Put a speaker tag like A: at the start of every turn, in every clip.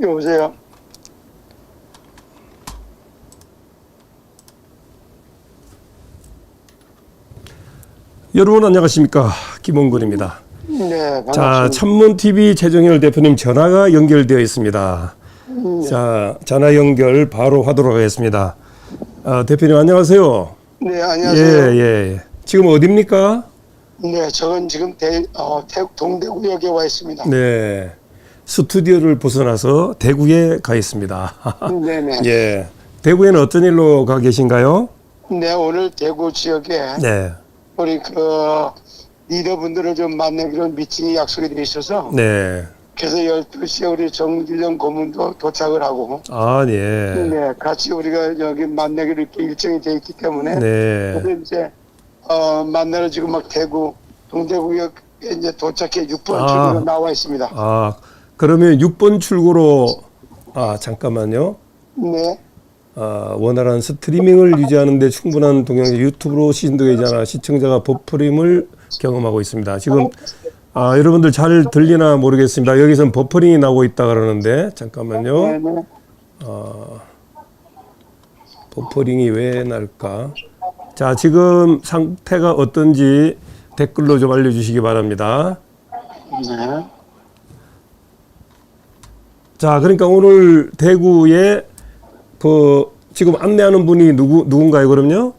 A: 여보세요.
B: 여러분 안녕하십니까 김원근입니다.
A: 네,
B: 자
A: 반갑습니다.
B: 참문 TV 최정열 대표님 전화가 연결되어 있습니다. 자 전화 연결 바로 하도록 하겠습니다. 아, 대표님 안녕하세요.
A: 네,
B: 예
A: 안녕하세요.
B: 예. 지금 어디입니까?
A: 네, 저는 지금 대, 어, 태국 동대구역에 와 있습니다.
B: 네 스튜디오를 벗어나서 대구에 가 있습니다.
A: 네, 네.
B: 예 대구에는 어떤 일로 가 계신가요?
A: 네, 오늘 대구 지역에
B: 네
A: 우리 그 리더분들을 좀 만나기로 미팅이 약속이 돼 있어서
B: 네.
A: 그래서 12시에 우리 정길령 고문도 도착을 하고
B: 아 예.
A: 네, 같이 우리가 여기 만나기로 이렇게 일정이 돼 있기 때문에
B: 네.
A: 그래서 이제 어, 만나러 지금 막 대구 동대구역에 이제 도착해 6번
B: 아.
A: 출구로 나와 있습니다.
B: 아 그러면 6번 출구로 아 잠깐만요.
A: 네.
B: 아, 원활한 스트리밍을 유지하는데 충분한 동영상 유튜브로 시신되잖아 시청자가 버퍼링을 경험하고 있습니다. 지금 아, 여러분들 잘 들리나 모르겠습니다. 여기선 버퍼링이 나오고 있다 그러는데 잠깐만요.
A: 네, 네.
B: 버퍼링이 왜 날까? 자, 지금 상태가 어떤지 댓글로 좀 알려주시기 바랍니다.
A: 네.
B: 자, 그러니까 오늘 대구에 그 지금 안내하는 분이 누구 누군가요? 그럼요?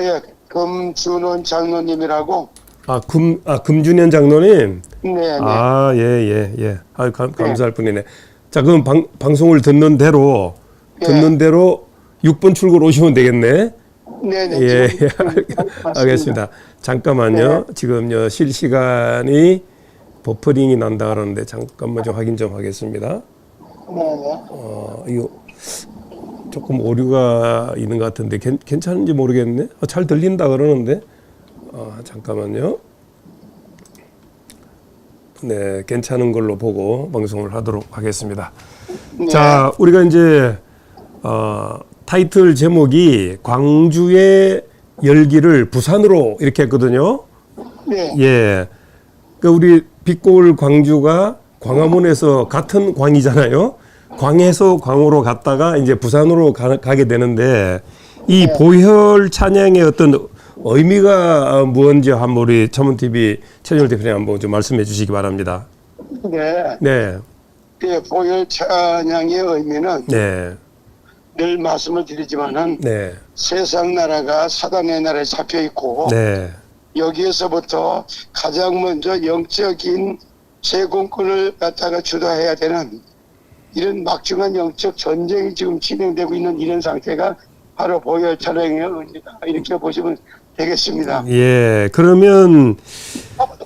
A: 예, 금준원 장로님이라고.
B: 아, 금, 아, 금준현 장로님.
A: 네, 네.
B: 아, 예, 예, 예. 아, 감, 감사할 분이네. 자, 그럼 방, 방송을 듣는 대로,
A: 예.
B: 듣는 대로 6번 출구로 오시면 되겠네.
A: 네, 네.
B: 예, 예. 알겠습니다. 잠깐만요. 지금요, 실시간이 버퍼링이 난다 그러는데, 잠깐만 좀 확인 좀 하겠습니다.
A: 네, 네.
B: 어, 이거 조금 오류가 있는 것 같은데, 괜, 괜찮은지 모르겠네. 어, 잘 들린다 그러는데, 어, 잠깐만요. 네, 괜찮은 걸로 보고 방송을 하도록 하겠습니다.
A: 네.
B: 자, 우리가 이제 어, 타이틀 제목이 광주의 열기를 부산으로 이렇게 했거든요.
A: 네.
B: 예. 그 우리 빛골 광주가 광화문에서 같은 광이잖아요. 광에서 광으로 갔다가 이제 부산으로 가, 게 되는데 이 보혈 찬양의 어떤 의미가 뭔지 한번 우리 천문 TV 최정일 대표님 한번 좀 말씀해 주시기 바랍니다.
A: 네.
B: 네,
A: 그 보혈 찬양의 의미는
B: 네,
A: 늘 말씀을 드리지만은
B: 네,
A: 세상 나라가 사단의 나라에 잡혀 있고
B: 네,
A: 여기에서부터 가장 먼저 영적인 제공권을 갖다가 주도해야 되는 이런 막중한 영적 전쟁이 지금 진행되고 있는 이런 상태가 바로 보혈 찬양의 의미다 이렇게 보시면 되겠습니다.
B: 예. 그러면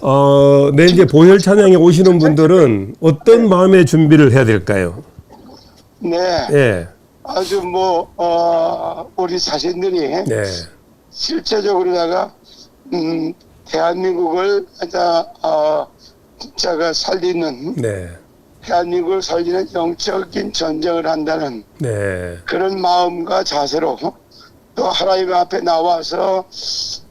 B: 어, 내 이제 보혈 찬양에 오시는 분들은 어떤 마음의 준비를 해야 될까요?
A: 네.
B: 예,
A: 아주 뭐, 어, 우리 자신들이
B: 네,
A: 실제적으로다가, 음, 대한민국을, 자, 어, 진짜가 살리는,
B: 네,
A: 대한민국을 살리는 영적인 전쟁을 한다는
B: 네,
A: 그런 마음과 자세로 또 하나님 앞에 나와서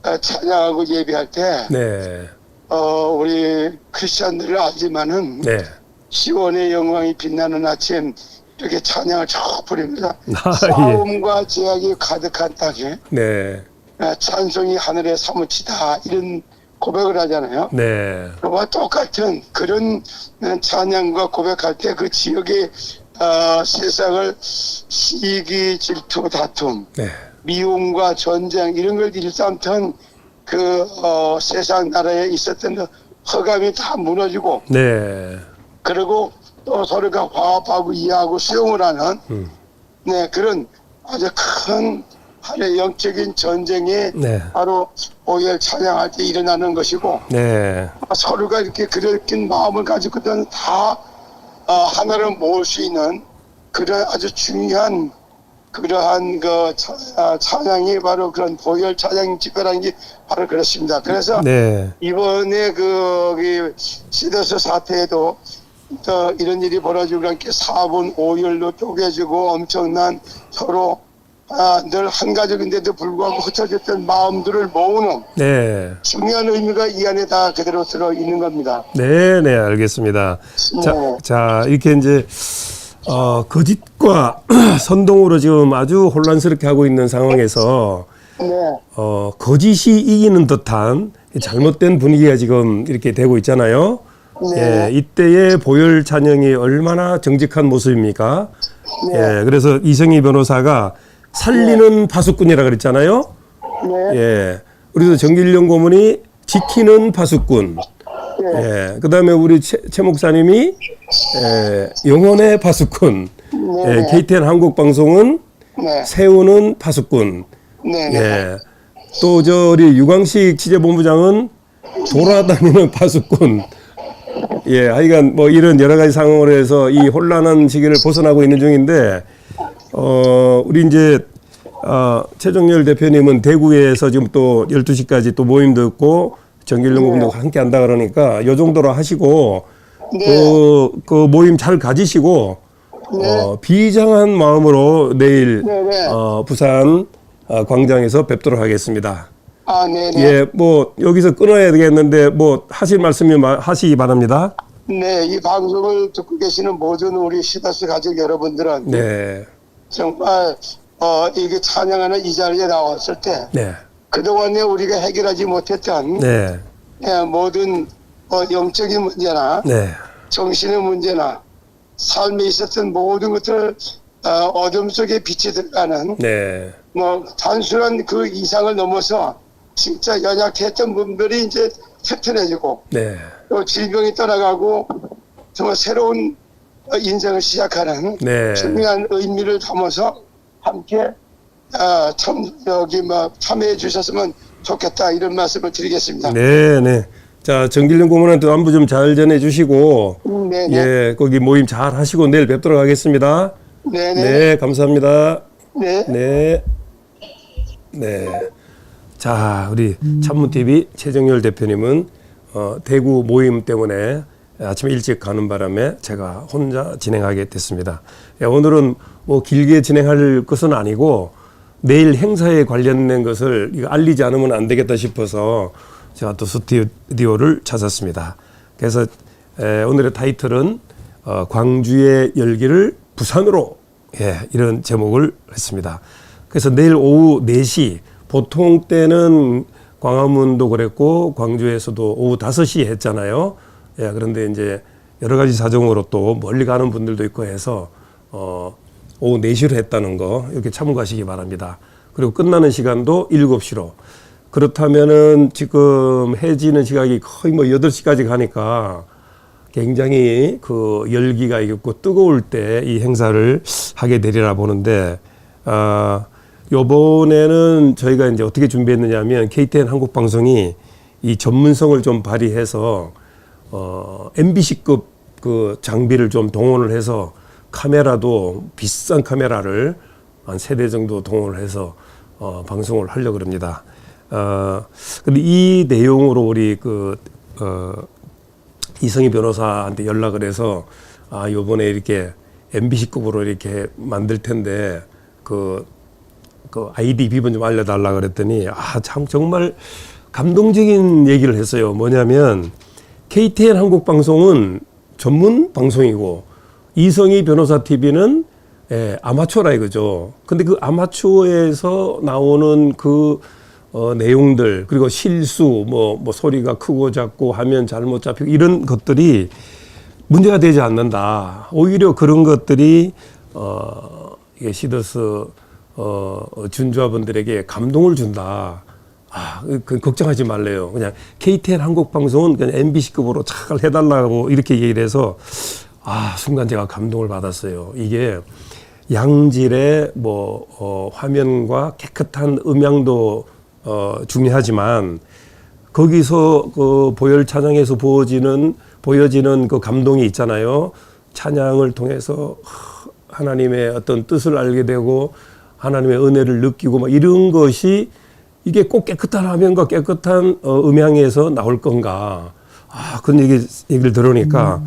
A: 어, 찬양하고 예배할 때,
B: 네,
A: 어, 우리 크리스찬들을 알지만은,
B: 네.
A: 시원의 영광이 빛나는 아침, 이렇게 찬양을 쭉 부립니다.
B: 아, 예.
A: 싸움과 제약이 가득한 땅에
B: 네,
A: 아, 찬송이 하늘에 사무치다 이런 고백을 하잖아요.
B: 네,
A: 그와 똑같은 그런 어, 찬양과 고백할 때 그 지역의 어, 세상을 시기, 질투, 다툼,
B: 네,
A: 미움과 전쟁 이런 걸 일삼던 그 어, 세상 나라에 있었던 그 허감이 다 무너지고
B: 네,
A: 그리고 또 서로가 화합하고 이해하고 수용을 하는
B: 음.
A: 네 그런 아주 큰 하나의 영적인 전쟁이
B: 네,
A: 바로 오열 찬양할 때 일어나는 것이고
B: 네,
A: 서로가 이렇게 그렇게 마음을 가지고는 다 어, 하나를 모을 수 있는 그런 아주 중요한 그러한 그 차- 아, 찬양이 바로 그런 보혈 찬양 집회라는 게 바로 그렇습니다. 그래서
B: 네,
A: 이번에 그 시더스 사태에도 또 이런 일이 벌어지고 그렇게 4분 5열로 쪼개지고 엄청난 서로 아, 늘 한가족인데도 불구하고 흩어졌던 마음들을 모으는
B: 네,
A: 중요한 의미가 이 안에 다 그대로 들어 있는 겁니다.
B: 네, 네, 알겠습니다. 자,
A: 네.
B: 자, 이렇게 이제 어, 거짓과 선동으로 지금 아주 혼란스럽게 하고 있는 상황에서
A: 네.
B: 어, 거짓이 이기는 듯한 잘못된 분위기가 지금 이렇게 되고 있잖아요.
A: 네.
B: 예, 이때의 보혈 찬양이 얼마나 정직한 모습입니까? 예, 그래서 이성희 변호사가 살리는 파수꾼이라 그랬잖아요.
A: 네.
B: 예, 우리도 정길령 고문이 지키는 파수꾼. 예, 그 다음에 우리 최, 최 목사님이 예, 영혼의 파수꾼. 예, KTN 한국 방송은
A: 네.
B: 세우는 파수꾼.
A: 네. 네.
B: 예. 또 저 우리 유광식 취재본부장은 돌아다니는 파수꾼. 예, 하여간 뭐 이런 여러 가지 상황으로 해서 이 혼란한 시기를 벗어나고 있는 중인데, 어, 우리 이제, 어, 최정열 대표님은 대구에서 지금 또 12시까지 또 모임도 있고, 정길령 군도 함께 한다 그러니까 요 정도로 하시고,
A: 네.
B: 그, 그 모임 잘 가지시고, 어, 비장한 마음으로 내일
A: 네, 네.
B: 어, 부산 어, 광장에서 뵙도록 하겠습니다.
A: 아, 네. 네.
B: 예, 뭐 여기서 끊어야 되겠는데 뭐 하실 말씀이 마- 하시기 바랍니다.
A: 네. 이 방송을 듣고 계시는 모든 우리 시다스 가족 여러분들은
B: 네,
A: 정말 어, 이게 찬양하는 이 자리에 나왔을 때
B: 네,
A: 그동안에 우리가 해결하지 못했던
B: 네,
A: 예, 모든 어, 영적인 문제나
B: 네,
A: 정신의 문제나 삶에 있었던 모든 것들을 어, 어둠 속에 빛이 들어가는
B: 네,
A: 뭐 단순한 그 이상을 넘어서 진짜 연약했던 분들이 이제 튼튼해지고
B: 네,
A: 또 질병이 떠나가고 정말 새로운 어, 인생을 시작하는
B: 네,
A: 중요한 의미를 담아서 함께 어, 참 여기 뭐 참여해 주셨으면 좋겠다 이런 말씀을 드리겠습니다.
B: 네, 네. 자, 정길령 고문한테 안부 좀 잘 전해주시고,
A: 음, 네, 네,
B: 예, 거기 모임 잘 하시고 내일 뵙도록 하겠습니다.
A: 네, 네,
B: 네, 감사합니다.
A: 네.
B: 네. 네. 자, 우리 참문TV 최정열 대표님은 어, 대구 모임 때문에 아침에 일찍 가는 바람에 제가 혼자 진행하게 됐습니다. 예, 오늘은 뭐 길게 진행할 것은 아니고 내일 행사에 관련된 것을 알리지 않으면 안 되겠다 싶어서 제가 또 스튜디오를 찾았습니다. 그래서 에, 오늘의 타이틀은 어, 광주의 열기를 부산으로 예, 이런 제목을 했습니다. 그래서 내일 오후 4시 보통 때는 광화문도 그랬고 광주에서도 오후 5시에 했잖아요. 예, 그런데 이제 여러 가지 사정으로 또 멀리 가는 분들도 있고 해서 어, 오후 4시로 했다는 거 이렇게 참고하시기 바랍니다. 그리고 끝나는 시간도 7시로. 그렇다면은 지금 해지는 시각이 거의 뭐 8시까지 가니까 굉장히 그 열기가 있고 뜨거울 때 이 행사를 하게 되리라 보는데 아 요번에는 저희가 이제 어떻게 준비했느냐면 KTN 한국 방송이 이 전문성을 좀 발휘해서 어 MBC급 그 장비를 좀 동원을 해서 카메라도 비싼 카메라를 한 세 대 정도 동원을 해서 어 방송을 하려고 합니다. 어 근데 이 내용으로 우리 그 어 이성희 변호사한테 연락을 해서 아 요번에 이렇게 MBC급으로 이렇게 만들 텐데 그, 그 아이디 비번 좀 알려달라 그랬더니 아 참 정말 감동적인 얘기를 했어요. 뭐냐면 KTN 한국 방송은 전문 방송이고 이성희 변호사 TV는 예, 아마추어라 이거죠. 근데 그 아마추어에서 나오는 그 어, 내용들 그리고 실수 뭐, 뭐 소리가 크고 작고 화면 잘못 잡히고 이런 것들이 문제가 되지 않는다. 오히려 그런 것들이 어, 이게 시더스 어, 준주화분들에게 감동을 준다. 아, 그 걱정하지 말래요. 그냥 KTN 한국 방송은 그냥 MBC급으로 잘 해달라고 이렇게 얘기를 해서 아 순간 제가 감동을 받았어요. 이게 양질의 뭐 어, 화면과 깨끗한 음향도 어, 중요하지만 거기서 그 보혈 찬양에서 보여지는 보여지는 그 감동이 있잖아요. 찬양을 통해서 하나님의 어떤 뜻을 알게 되고 하나님의 은혜를 느끼고 막 이런 것이 이게 꼭 깨끗한 화면과 깨끗한 어, 음향에서 나올 건가? 아, 그런 얘기, 얘기를 들으니까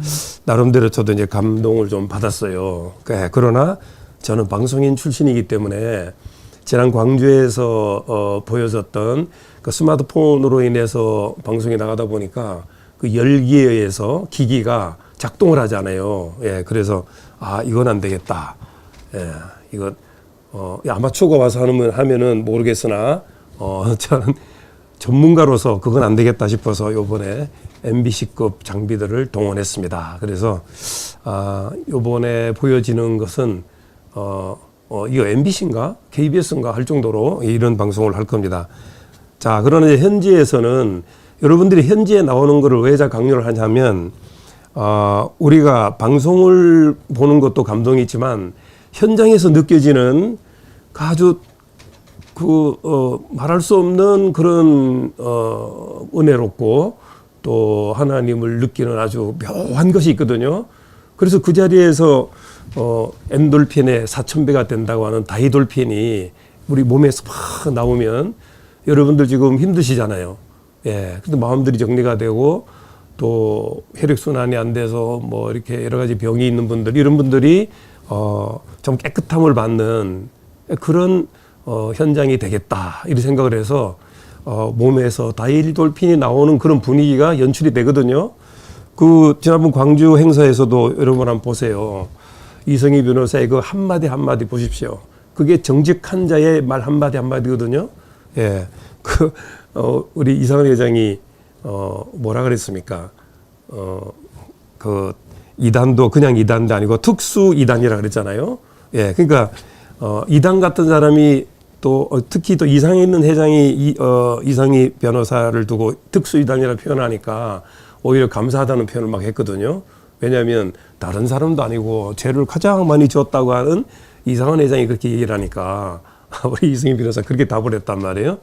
B: 나름대로 저도 이제 감동을 좀 받았어요. 그, 그러나 저는 방송인 출신이기 때문에 지난 광주에서 어, 보여졌던 그 스마트폰으로 인해서 방송이 나가다 보니까 그 열기에 의해서 기기가 작동을 하잖아요. 예, 그래서 아 이건 안 되겠다. 예, 이거 어, 이 아마추어가 와서 하면 하면은 모르겠으나 어, 저는 전문가로서 그건 안 되겠다 싶어서 요번에 MBC급 장비들을 동원했습니다. 그래서 아, 요번에 보여지는 것은 어, 어, 이거 MBC인가 KBS인가 할 정도로 이런 방송을 할 겁니다. 자, 그러나 현지에서는 여러분들이 현지에 나오는 거를 왜자 강요를 하냐면 어, 우리가 방송을 보는 것도 감동이 있지만 현장에서 느껴지는 그 아주 그, 어, 말할 수 없는 그런, 어, 은혜롭고 또 하나님을 느끼는 아주 묘한 것이 있거든요. 그래서 그 자리에서, 어, 엔돌핀의 4,000배가 된다고 하는 다이돌핀이 우리 몸에서 막 나오면 여러분들 지금 힘드시잖아요. 예. 근데 마음들이 정리가 되고 또 혈액순환이 안 돼서 뭐 이렇게 여러 가지 병이 있는 분들, 이런 분들이 어, 좀 깨끗함을 받는 그런 어, 현장이 되겠다. 이런 생각을 해서 어, 몸에서 다이돌핀이 나오는 그런 분위기가 연출이 되거든요. 그 지난번 광주 행사에서도 여러분 한번 보세요. 이성희 변호사의 그 한마디 한마디 보십시오. 그게 정직한 자의 말 한마디 한마디거든요. 예. 그, 어, 우리 이상은 회장이, 어, 뭐라 그랬습니까? 어, 그, 이단도 그냥 이단도 아니고 특수 이단이라 그랬잖아요. 예. 그러니까, 어, 이단 같은 사람이 또 어, 특히 또 이상에 있는 회장이 이, 어, 이상희 변호사를 두고 특수 이단이라 표현하니까 오히려 감사하다는 표현을 막 했거든요. 왜냐하면 다른 사람도 아니고 죄를 가장 많이 지었다고 하는 이상한 회장이 그렇게 얘기를 하니까 우리 이승희 변호사 그렇게 답을 했단 말이에요.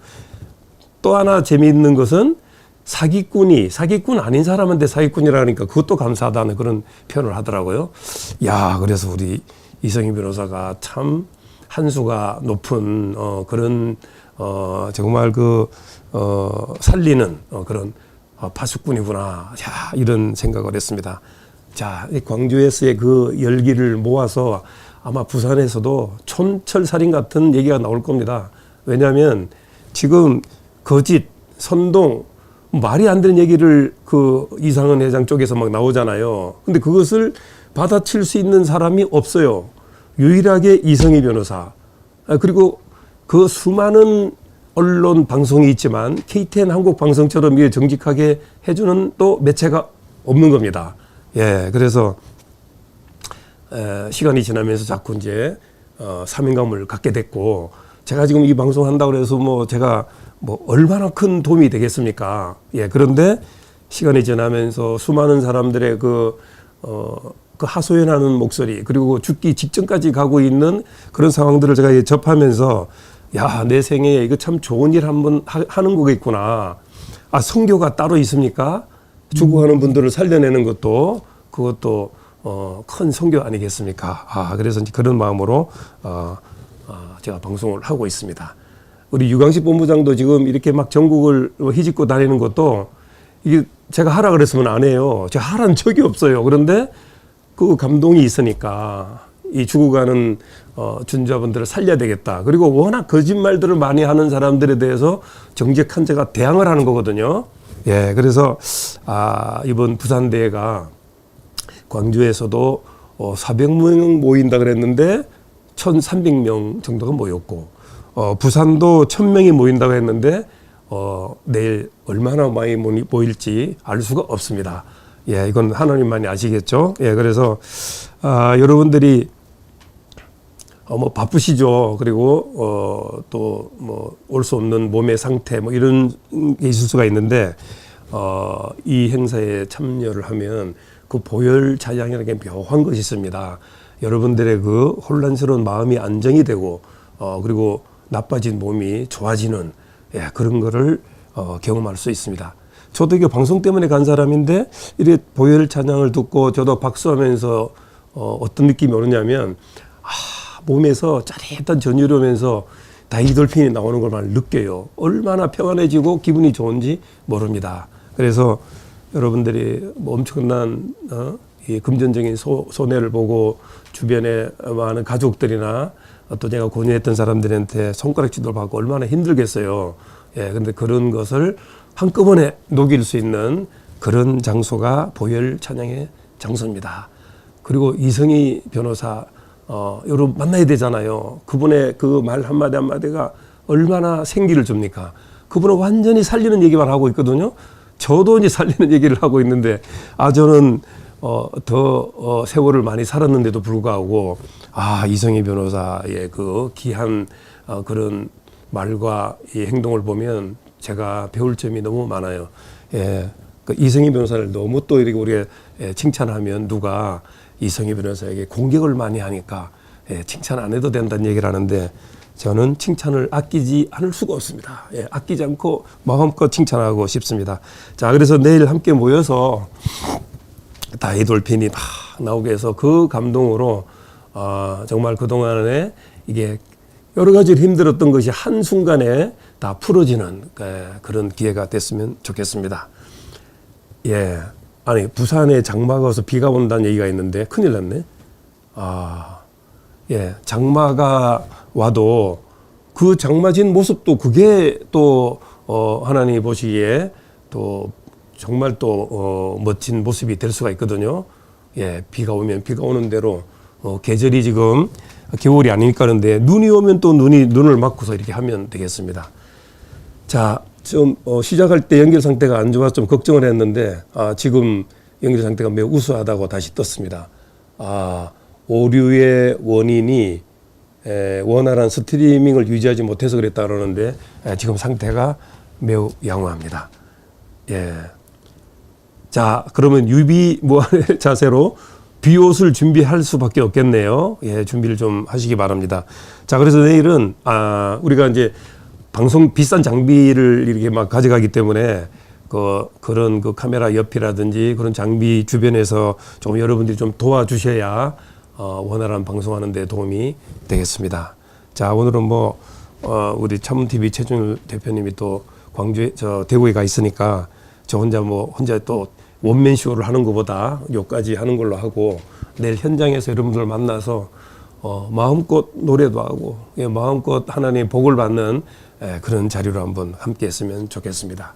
B: 또 하나 재미있는 것은 사기꾼이 사기꾼 아닌 사람한테 사기꾼이라니까 그것도 감사하다는 그런 표현을 하더라고요. 야, 그래서 우리 이성희 변호사가 참 한수가 높은 어 그런 어 정말 그 어 살리는 어 그런 어, 파수꾼이구나. 야, 이런 생각을 했습니다. 자, 이 광주에서의 그 열기를 모아서 아마 부산에서도 촌철살인 같은 얘기가 나올 겁니다. 왜냐하면 지금 거짓, 선동, 말이 안 되는 얘기를 그 이상은 회장 쪽에서 막 나오잖아요. 근데 그것을 받아칠 수 있는 사람이 없어요. 유일하게 이성희 변호사. 아, 그리고 그 수많은 언론 방송이 있지만 KTN 한국 방송처럼 이게 정직하게 해주는 또 매체가 없는 겁니다. 예, 그래서 에, 시간이 지나면서 자꾸 이제 어, 사명감을 갖게 됐고 제가 지금 이 방송 한다고 해서 뭐 제가 뭐 얼마나 큰 도움이 되겠습니까? 예, 그런데 시간이 지나면서 수많은 사람들의 그, 어, 그 하소연하는 목소리, 그리고 죽기 직전까지 가고 있는 그런 상황들을 제가 접하면서 야, 내 생에 이거 참 좋은 일 한번 하- 하는 거겠구나. 아, 성교가 따로 있습니까? 죽어가는 분들을 살려내는 것도 그것도 어, 큰 성교 아니겠습니까? 아, 그래서 이제 그런 마음으로 어, 어, 제가 방송을 하고 있습니다. 우리 유광식 본부장도 지금 이렇게 막 전국을 휘짓고 다니는 것도 이게 제가 하라 그랬으면 안 해요. 제가 하라는 적이 없어요. 그런데 그 감동이 있으니까 이 죽어가는 어, 준자분들을 살려야 되겠다. 그리고 워낙 거짓말들을 많이 하는 사람들에 대해서 정직한 제가 대항을 하는 거거든요. 예, 그래서 아, 이번 부산 대회가 광주에서도 어, 400명 모인다 그랬는데 1,300명 정도가 모였고 어, 부산도 1,000명이 모인다고 했는데 어, 내일 얼마나 많이 모일지 알 수가 없습니다. 예, 이건 하나님만이 아시겠죠. 예, 그래서 아, 여러분들이 어, 뭐 바쁘시죠. 그리고 어, 또뭐 올 수 없는 몸의 상태 뭐 이런 게 있을 수가 있는데 어, 이 행사에 참여를 하면 그 보혈 찬양이라는 게 묘한 것이 있습니다. 여러분들의 그 혼란스러운 마음이 안정이 되고 어, 그리고 나빠진 몸이 좋아지는 예, 그런 거를 어, 경험할 수 있습니다. 저도 이게 방송 때문에 간 사람인데 이래 보혈 찬양을 듣고 저도 박수하면서 어, 어떤 느낌이 오느냐면 아, 몸에서 짜릿한 전율이 오면서 다이돌핀이 나오는 걸말 느껴요. 얼마나 평안해지고 기분이 좋은지 모릅니다. 그래서 여러분들이 뭐 엄청난 어, 이 금전적인 소, 손해를 보고 주변에 많은 가족들이나 또 제가 권유했던 사람들한테 손가락질을 받고 얼마나 힘들겠어요. 예, 근데 그런 것을 한꺼번에 녹일 수 있는 그런 장소가 보혈 찬양의 장소입니다. 그리고 이성희 변호사 어 여러분 만나야 되잖아요. 그분의 그 말 한마디 한마디가 얼마나 생기를 줍니까? 그분은 완전히 살리는 얘기만 하고 있거든요. 저도 이제 살리는 얘기를 하고 있는데 아 저는 어 더 어, 세월을 많이 살았는데도 불구하고 아 이성희 변호사의 그 귀한 어, 그런 말과 이 행동을 보면 제가 배울 점이 너무 많아요. 예. 그 이성희 변호사를 너무 또 이렇게 우리가 예, 칭찬하면 누가 이성희 변호사에게 공격을 많이 하니까 예, 칭찬 안 해도 된다는 얘기를 하는데 저는 칭찬을 아끼지 않을 수가 없습니다. 예, 아끼지 않고 마음껏 칭찬하고 싶습니다. 자, 그래서 내일 함께 모여서 다이 돌핀이 막 나오게 해서 그 감동으로 어, 정말 그동안에 이게 여러 가지 힘들었던 것이 한순간에 다 풀어지는 에, 그런 기회가 됐으면 좋겠습니다. 예. 아니, 부산에 장마가 와서 비가 온다는 얘기가 있는데 큰일 났네. 아, 예. 장마가 와도 그 장마진 모습도 그게 또, 어, 하나님 보시기에 또 정말 또, 어, 멋진 모습이 될 수가 있거든요. 예. 비가 오면 비가 오는 대로, 어, 계절이 지금 겨울이 아니니까 그런데 눈이 오면 또 눈이, 눈을 막고서 이렇게 하면 되겠습니다. 자, 좀 어, 시작할 때 연결 상태가 안 좋아서 좀 걱정을 했는데 아, 지금 연결 상태가 매우 우수하다고 다시 떴습니다. 아, 오류의 원인이 에, 원활한 스트리밍을 유지하지 못해서 그랬다 그러는데 에, 지금 상태가 매우 양호합니다. 예. 자, 그러면 유비 무한의 자세로 비옷을 준비할 수밖에 없겠네요. 예, 준비를 좀 하시기 바랍니다. 자, 그래서 내일은 아, 우리가 이제 방송 비싼 장비를 이렇게 막 가져가기 때문에 그 그런 그 카메라 옆이라든지 그런 장비 주변에서 좀 여러분들이 좀 도와주셔야 어, 원활한 방송하는 데 도움이 되겠습니다. 자, 오늘은 뭐 어, 우리 참은 TV 최준일 대표님이 또 광주에 저 대구에 가 있으니까 저 혼자 뭐 혼자 또 원맨 쇼를 하는 것보다 요까지 하는 걸로 하고 내일 현장에서 여러분들 만나서 어, 마음껏 노래도 하고 예, 마음껏 하나님의 복을 받는 예, 그런 자리로 한번 함께 했으면 좋겠습니다.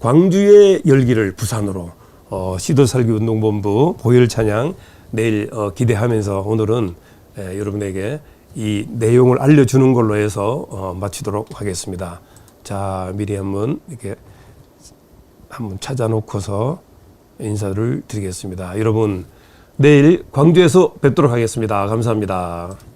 B: 광주의 열기를 부산으로 어, 시도살기 운동본부 보혈 찬양 내일 어, 기대하면서 오늘은 예, 여러분에게 이 내용을 알려주는 걸로 해서 어, 마치도록 하겠습니다. 자 미리 한번 이렇게 한번 찾아놓고서 인사를 드리겠습니다. 여러분 내일 광주에서 뵙도록 하겠습니다. 감사합니다.